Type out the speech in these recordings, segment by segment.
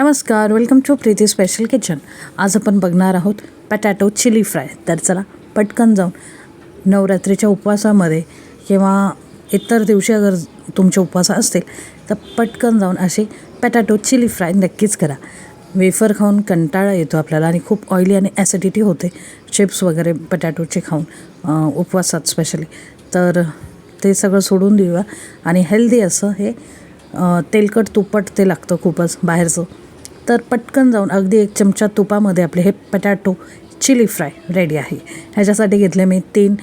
नमस्कार welcome to Preeti special kitchen आज आपण बघणार आहोत पटॅटो चिली फ्राय तर चला पटकन जाऊन नवरात्रीच्या उपवासामध्ये किंवा इतर दिवशी अगर तुमचे उपवास असतील तर पटकन जाऊन असे पटॅटो चिली फ्राय नक्कीच करा. वेफर खाऊन कंटाळा येतो आपल्याला आणि खूप ऑइली आणि ॲसिडिटी होते चिप्स वगैरे बटॅटोचे खाऊन उपवासात स्पेशली तर ते सगळं सोडून देऊया. आणि हेल्दी असं हे तेलकट तुपट ते लागतं खूपच बाहेरचं. तर पटकन जाऊन अगदी एक चमचा तुपामध्ये आपले हे बटॅटो चिली फ्राय रेडी आहे. ह्याच्यासाठी घेतले मी तीन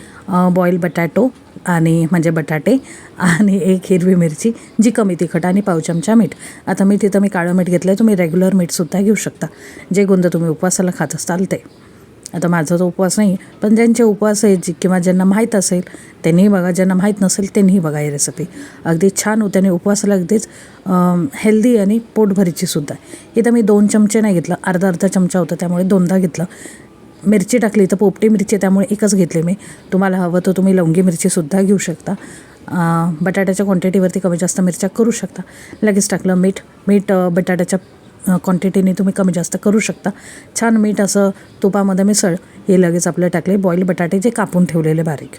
बॉईल बटॅटो आणि म्हणजे बटाटे आणि एक हिरवी मिरची जी कमी तिखट आणि पाव चमचा मीठ. आता मी तिथं मी काळं मीठ घेतलं आहे तुम्ही रेग्युलर मीठसुद्धा घेऊ शकता. जे गुंद तुम्ही उपवासाला खात असताल ते. आता माझा तर उपवास नाही पण ज्यांचे उपवास आहेत जी किंवा ज्यांना माहीत असेल त्यांनीही बघा ज्यांना माहीत नसेल त्यांनीही बघा ही रेसिपी अगदी छान होते आणि उपवासाला अगदीच हेल्दी आणि पोटभरीची सुद्धा. आहे इथं मी दोन चमचे नाही घेतलं अर्धा अर्धा चमचा होता त्यामुळे दोनदा घेतलं. मिरची टाकली तर पोपटी मिरची आहे, त्यामुळे एकच घेतली मी. तुम्हाला हवं तर तुम्ही लवंगी मिरचीसुद्धा घेऊ शकता. बटाट्याच्या क्वांटिटीवरती कमी जास्त मिरच्या करू शकता. लगेच टाकलं मीठ. मीठ बटाट्याच्या क्वांटिटीने तुम्ही कमी जास्त करू शकता. छान मीठ असं तुपामध्ये मिसळ हे लगेच आपलं टाकले. बॉईल बटाटे जे कापून ठेवलेले बारीक.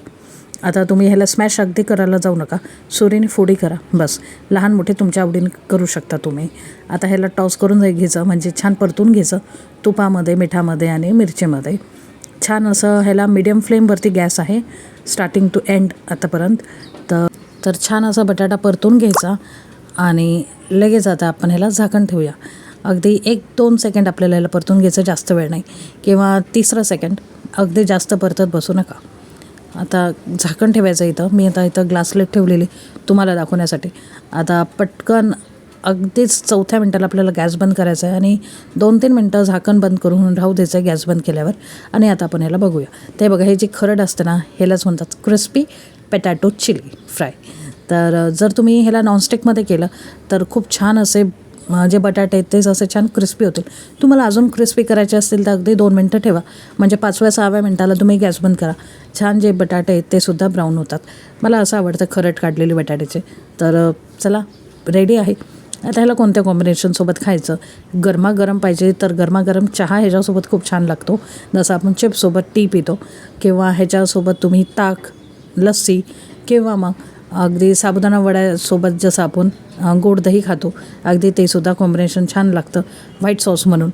आता तुम्ही ह्याला स्मॅश अगदी करायला जाऊ नका. सुरीने फोडी करा. बस. लहान मोठे तुमच्या आवडीने करू शकता तुम्ही. आता ह्याला टॉस करून घ्यायचं. म्हणजे छान परतून घ्यायचं. तुपामध्ये मिठामध्ये आणि मिरचीमध्ये. छान असं ह्याला मिडियम फ्लेमवरती गॅस आहे. स्टार्टिंग टू एंड आतापर्यंत. तर छान असा बटाटा परतून घ्यायचा. आणि लगेच आता आपण ह्याला झाकण ठेवूया. अगदी एक दोन सेकंड आपल्याला याला परतून घ्यायचं जास्त वेळ नाही. किंवा तिसरं सेकंड अगदी जास्त परतत बसू नका. आता झाकण ठेवायचं इथं. मी आता इथं ग्लासलेट ठेवलेली तुम्हाला दाखवण्यासाठी. आता पटकन अगदीच चौथ्या मिनटाला आपल्याला गॅस बंद करायचा आहे आणि दोन तीन मिनटं झाकण बंद करून राहू द्यायचं आहे गॅस बंद केल्यावर. आणि आता आपण ह्याला बघूया. ते बघा हे जे खरड असतं ना ह्यालाच म्हणतात क्रिस्पी पॅटॅटो चिली फ्राय. तर जर तुम्ही ह्याला नॉनस्टिकमध्ये केलं तर खूप छान असे जे बटाटे आहेत तेच असे छान क्रिस्पी होतील. तुम्हाला अजून क्रिस्पी करायचे असतील तर अगदी दोन मिनटं ठेवा. म्हणजे पाचव्या सहाव्या मिनटाला तुम्ही गॅस बंद करा. छान जे बटाटे आहेत ते सुद्धा ब्राऊन होतात. मला असं आवडतं खरट काढलेले बटाट्याचे. तर चला रेडी आहे. आता ह्याला कोणत्या कॉम्बिनेशनसोबत खायचं? गरमागरम पाहिजे तर गरमागरम चहा ह्याच्यासोबत खूप छान लागतो. जसं आपण चिप्ससोबत टी पितो किंवा ह्याच्यासोबत तुम्ही ताक लस्सी किंवा मग अगदी साबुदाणा वड्यासोबत जसं आपण गोड दही खातो अगदी ते सुद्धा कॉम्बिनेशन छान लागतं व्हाईट सॉस म्हणून.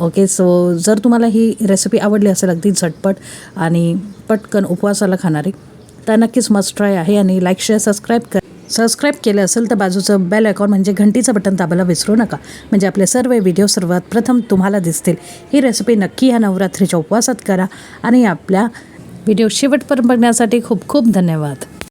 ओके सो जर तुम्हाला ही रेसिपी आवडली असेल अगदी झटपट आणि पटकन उपवासाला खाणारी तर नक्कीच मस्ट ट्राय आहे आणि लाईक शेअर सबस्क्राईब कर. सबस्क्राईब केलं असेल तर बाजूचं बेल आयकॉन म्हणजे घंटीचं बटन दाबायला विसरू नका. म्हणजे आपले सर्व व्हिडिओ सर्वात प्रथम तुम्हाला दिसतील. ही रेसिपी नक्की ह्या नवरात्रीच्या उपवासात करा आणि आपल्या व्हिडिओ शेवटपर्यंत बघण्यासाठी खूप खूप धन्यवाद.